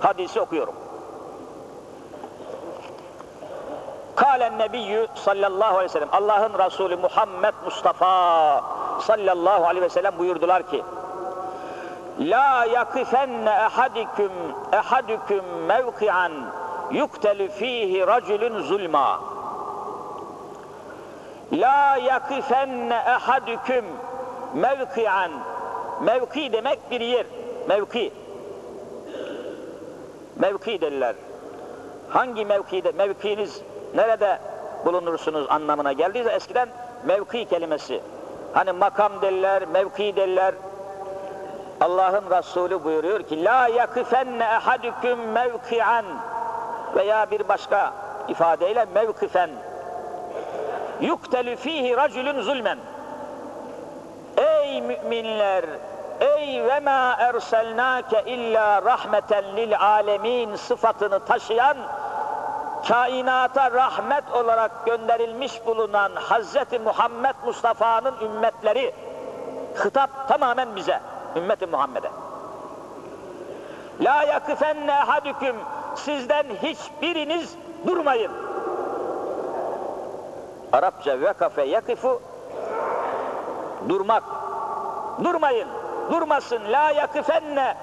Hadisi okuyorum. Kalen nebiyyü sallallahu aleyhi ve sellem Allah'ın Resulü Muhammed Mustafa sallallahu aleyhi ve sellem buyurdular ki La yakifenne ehadiküm ehadüküm mevki'an yuktelü fihi racülün zulma La yakifenne ehadüküm mevki'an Mevki demek bir yer. Mevki. Mevki derler. Hangi mevkide, mevkiniz nerede bulunursunuz anlamına geldiyse eskiden mevki kelimesi. Hani makam derler, mevki derler. Allah'ın Resulü buyuruyor ki La yakifenne ehadüküm mevki'an veya bir başka ifadeyle mevkifen yuktelü fihi racülün zulmen Ey müminler ey ve ma erselnake illa rahmeten lil alemin sıfatını taşıyan kainata rahmet olarak gönderilmiş bulunan Hazreti Muhammed Mustafa'nın ümmetleri hitap tamamen bize ümmeti Muhammed'e. La yakifenne ehadüküm sizden hiçbiriniz durmayın. Arapça vekafe yakifu durmak durmayın durmasın la yakifenne.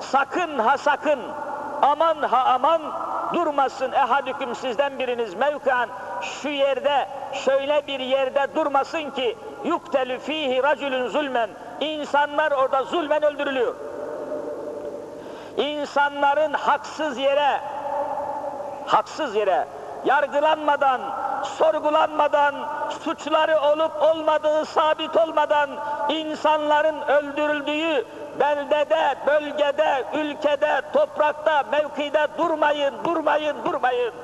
Sakın ha sakın. Aman ha aman durmasın. Ehadüküm sizden biriniz mevkan şu yerde şöyle bir yerde durmasın ki yuktelü fihi racülün zulmen. İnsanlar orada zulmen öldürülüyor. İnsanların haksız yere haksız yere yargılanmadan sorgulanmadan suçları olup olmadığı sabit olmadan insanların öldürüldüğü beldede, bölgede, ülkede, toprakta, mevkide durmayın, durmayın, durmayın.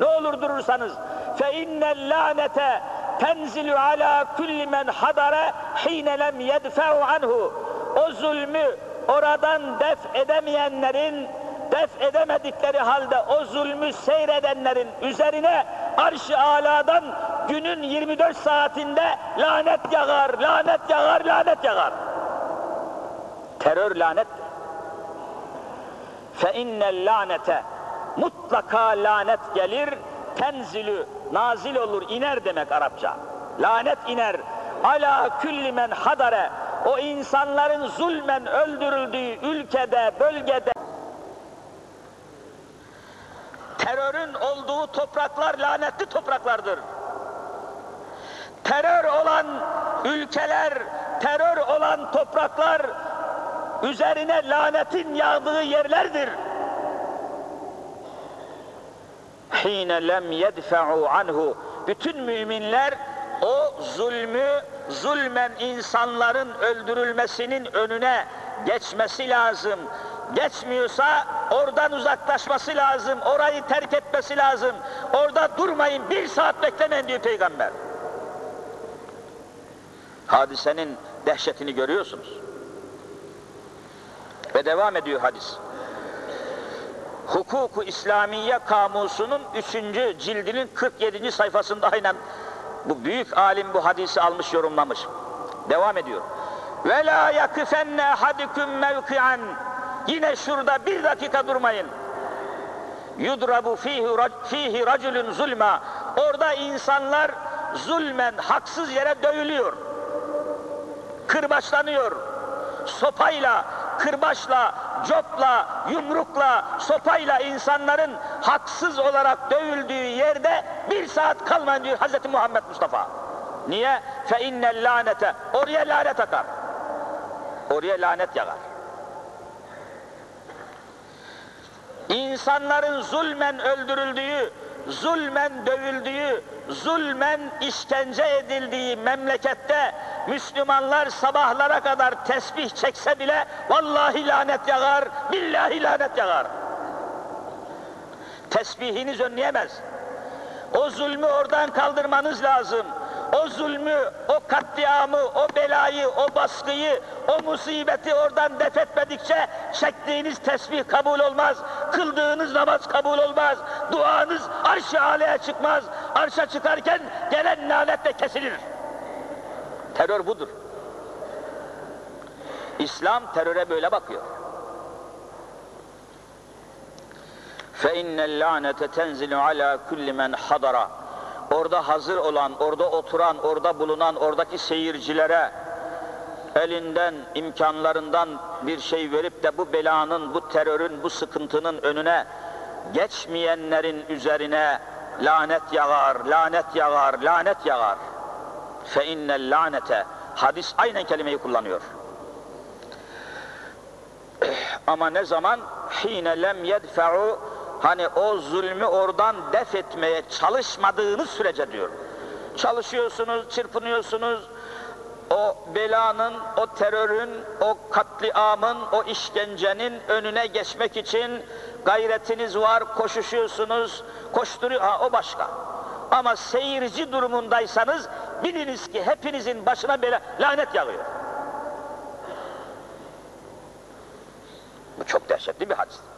Ne olur durursanız fe innel lanete tenzilu ala kulli men hadara hine lem yedfe'u anhu. O zulmü oradan def edemeyenlerin def edemedikleri halde o zulmü seyredenlerin üzerine arş-ı aladan günün 24 saatinde lanet yağar, lanet yağar, lanet yağar. Terör lanet. Fe innel lanete mutlaka lanet gelir, tenzilü, nazil olur, iner demek Arapça. Lanet iner. Ala külli men hadare o insanların zulmen öldürüldüğü ülkede, bölgede terörün olduğu topraklar lanetli topraklardır. Terör olan ülkeler, terör olan topraklar üzerine lanetin yağdığı yerlerdir. Hine lem yedfe'u anhu bütün müminler o zulmü zulmen insanların öldürülmesinin önüne geçmesi lazım. Geçmiyorsa oradan uzaklaşması lazım, orayı terk etmesi lazım. Orada durmayın, bir saat beklemeyin diyor Peygamber. Hadisenin dehşetini görüyorsunuz. Ve devam ediyor hadis. Hukuku İslamiye Kamusu'nun 3. cildinin 47. sayfasında aynen bu büyük alim bu hadisi almış yorumlamış. Devam ediyor. Ve la yakifenne ahadikum mevki'an Yine şurada bir dakika durmayın. Yudrabu fihi, racülün zulma. Orada insanlar zulmen haksız yere dövülüyor. Kırbaçlanıyor. Sopayla, kırbaçla, copla, yumrukla, sopayla insanların haksız olarak dövüldüğü yerde bir saat kalmayın diyor Hz. Muhammed Mustafa. Niye? Fe innel lanete. Oraya lanet akar. Oraya lanet yağar. İnsanların zulmen öldürüldüğü, zulmen dövüldüğü, zulmen işkence edildiği memlekette Müslümanlar sabahlara kadar tesbih çekse bile vallahi lanet yağar, billahi lanet yağar. Tesbihiniz önleyemez. O zulmü oradan kaldırmanız lazım. O zulmü, o katliamı, o belayı, o baskıyı, o musibeti oradan def etmedikçe çektiğiniz tesbih kabul olmaz, kıldığınız namaz kabul olmaz, duanız arş-ı aleye çıkmaz, arşa çıkarken gelen lanetle kesilir. Terör budur. İslam teröre böyle bakıyor. İnnel lanete tenzilu ala kulli men hadara. Orada hazır olan, orada oturan, orada bulunan, oradaki seyircilere elinden, imkanlarından bir şey verip de bu belanın, bu terörün, bu sıkıntının önüne geçmeyenlerin üzerine lanet yağar, lanet yağar, lanet yağar. Fe lanete. Hadis aynen kelimeyi kullanıyor. Ama ne zaman? Hine lem yedfe'u hani o zulmü oradan def etmeye çalışmadığınız sürece diyor. Çalışıyorsunuz, çırpınıyorsunuz, o belanın, o terörün, o katliamın, o işkencenin önüne geçmek için gayretiniz var, koşuşuyorsunuz, koşturuyor, ha o başka. Ama seyirci durumundaysanız biliniz ki hepinizin başına bela, lanet yağıyor. Bu çok dehşetli bir hadis.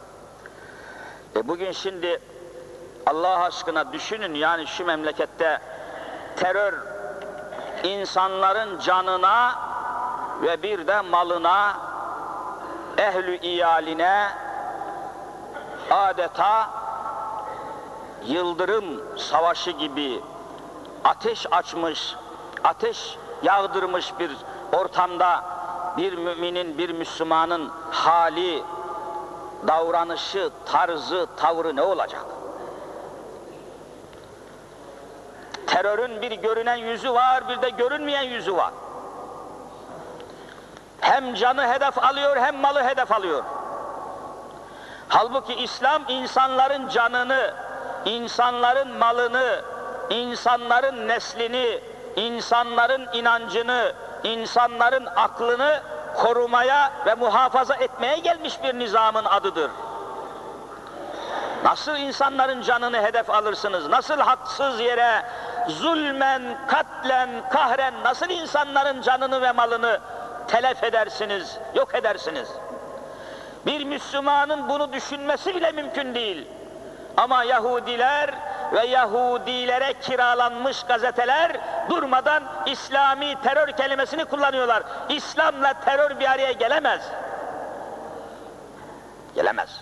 E bugün şimdi Allah aşkına düşünün yani şu memlekette terör insanların canına ve bir de malına, ehlü iyaline adeta yıldırım savaşı gibi ateş açmış, ateş yağdırmış bir ortamda bir müminin, bir Müslümanın hali, davranışı, tarzı, tavrı ne olacak? Terörün bir görünen yüzü var, bir de görünmeyen yüzü var. Hem canı hedef alıyor, hem malı hedef alıyor. Halbuki İslam insanların canını, insanların malını, insanların neslini, insanların inancını, insanların aklını korumaya ve muhafaza etmeye gelmiş bir nizamın adıdır. Nasıl insanların canını hedef alırsınız? Nasıl haksız yere zulmen, katlen, kahren nasıl insanların canını ve malını telef edersiniz, yok edersiniz? Bir Müslümanın bunu düşünmesi bile mümkün değil. Ama Yahudiler ve Yahudilere kiralanmış gazeteler durmadan İslami terör kelimesini kullanıyorlar. İslam'la terör bir araya gelemez. Gelemez.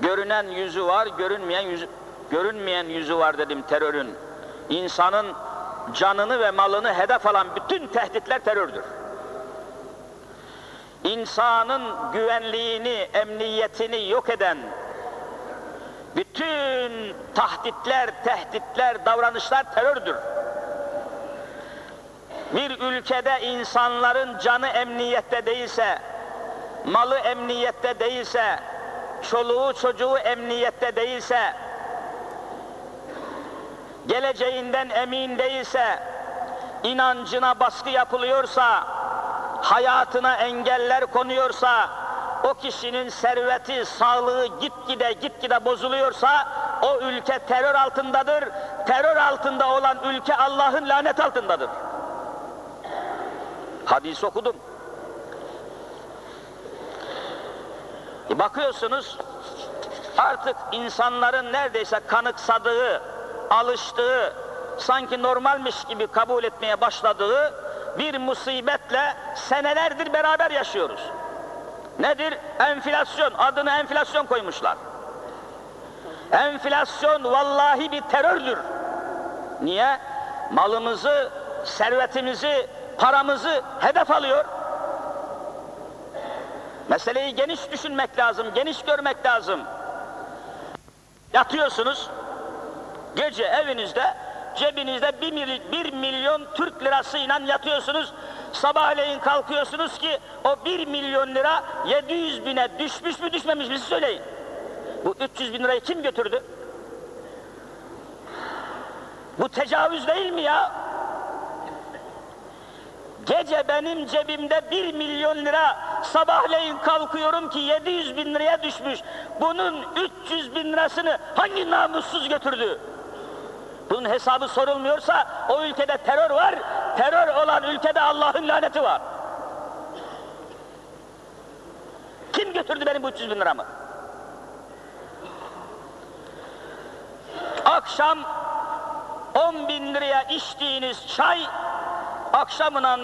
Görünen yüzü var, görünmeyen yüzü, görünmeyen yüzü var dedim terörün. İnsanın canını ve malını hedef alan bütün tehditler terördür. İnsanın güvenliğini, emniyetini yok eden bütün tahditler, tehditler, davranışlar terördür. Bir ülkede insanların canı emniyette değilse, malı emniyette değilse, çoluğu çocuğu emniyette değilse, geleceğinden emin değilse, inancına baskı yapılıyorsa, hayatına engeller konuyorsa, o kişinin serveti, sağlığı gitgide gitgide bozuluyorsa, o ülke terör altındadır. Terör altında olan ülke Allah'ın lanet altındadır. Hadis okudum. E bakıyorsunuz artık insanların neredeyse kanıksadığı, alıştığı, sanki normalmiş gibi kabul etmeye başladığı bir musibetle senelerdir beraber yaşıyoruz. Nedir? Enflasyon. Adını enflasyon koymuşlar. Enflasyon vallahi bir terördür. Niye? Malımızı, servetimizi, paramızı hedef alıyor. Meseleyi geniş düşünmek lazım, geniş görmek lazım. Yatıyorsunuz, gece evinizde, cebinizde bir, mil, bir milyon Türk lirasıyla yatıyorsunuz, sabahleyin kalkıyorsunuz ki o bir milyon lira 700 bine düşmüş mü düşmemiş mi söyleyin. Bu 300 bin lirayı kim götürdü? Bu tecavüz değil mi ya? Gece benim cebimde bir milyon lira, sabahleyin kalkıyorum ki 700 bin liraya düşmüş. Bunun 300 bin lirasını hangi namussuz götürdü? Bunun hesabı sorulmuyorsa o ülkede terör var, terör olan ülkede Allah'ın laneti var. Kim götürdü benim bu 300 bin liramı? Akşam 10 bin liraya içtiğiniz çay, akşamından